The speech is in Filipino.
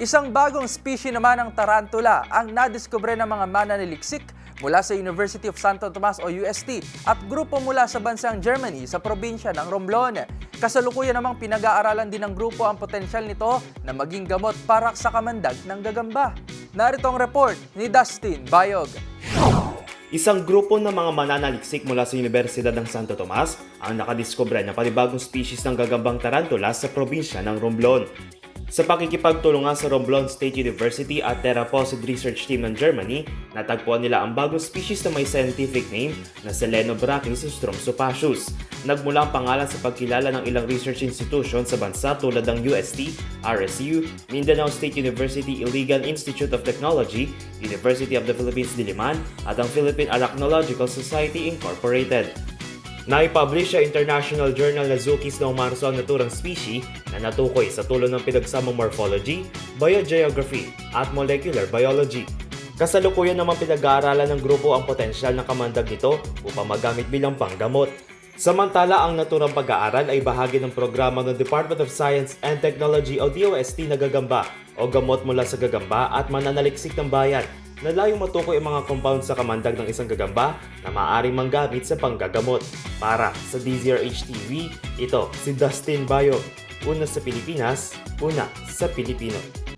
Isang bagong species naman ng tarantula ang nadiskubre ng mga mananaliksik mula sa University of Santo Tomas o UST at grupo mula sa bansang Germany sa probinsya ng Romblon. Kasalukuyan namang pinag-aaralan din ng grupo ang potensyal nito na maging gamot para sa kamandag ng gagamba. Narito ang report ni Dustin Bayog. Isang grupo ng mga mananaliksik mula sa Universidad ng Santo Tomas ang nakadiskubre ng panibagong species ng gagambang tarantula sa probinsya ng Romblon. Sa pakikipagtulungan sa Romblon State University at Theraposid Research Team ng Germany, natagpuan nila ang bagong species na may scientific name na Selenobrachys stromsopacius. Nagmula ang pangalan sa pagkilala ng ilang research institution sa bansa tulad ng UST, RSU, Mindanao State University Iligan Institute of Technology, University of the Philippines Diliman, at ang Philippine Arachnological Society Incorporated. Naipublish sa International Journal na Zookeys noong Marso ang naturang species na natukoy sa tulong ng pinagsamang morphology, biogeography, at molecular biology. Kasalukuyan naman pinag-aaralan ng grupo ang potensyal ng kamandag nito upang magamit bilang panggamot. Samantala, ang naturang pag-aaral ay bahagi ng programa ng Department of Science and Technology o DOST na gagamba o gamot mula sa gagamba at mananaliksik ng bayan na layong matukoy ang mga compound sa kamandag ng isang gagamba na maaaring manggamit sa panggagamot. Para sa DZRH TV, ito si Dustin Bayo. Una sa Pilipinas, una sa Pilipino.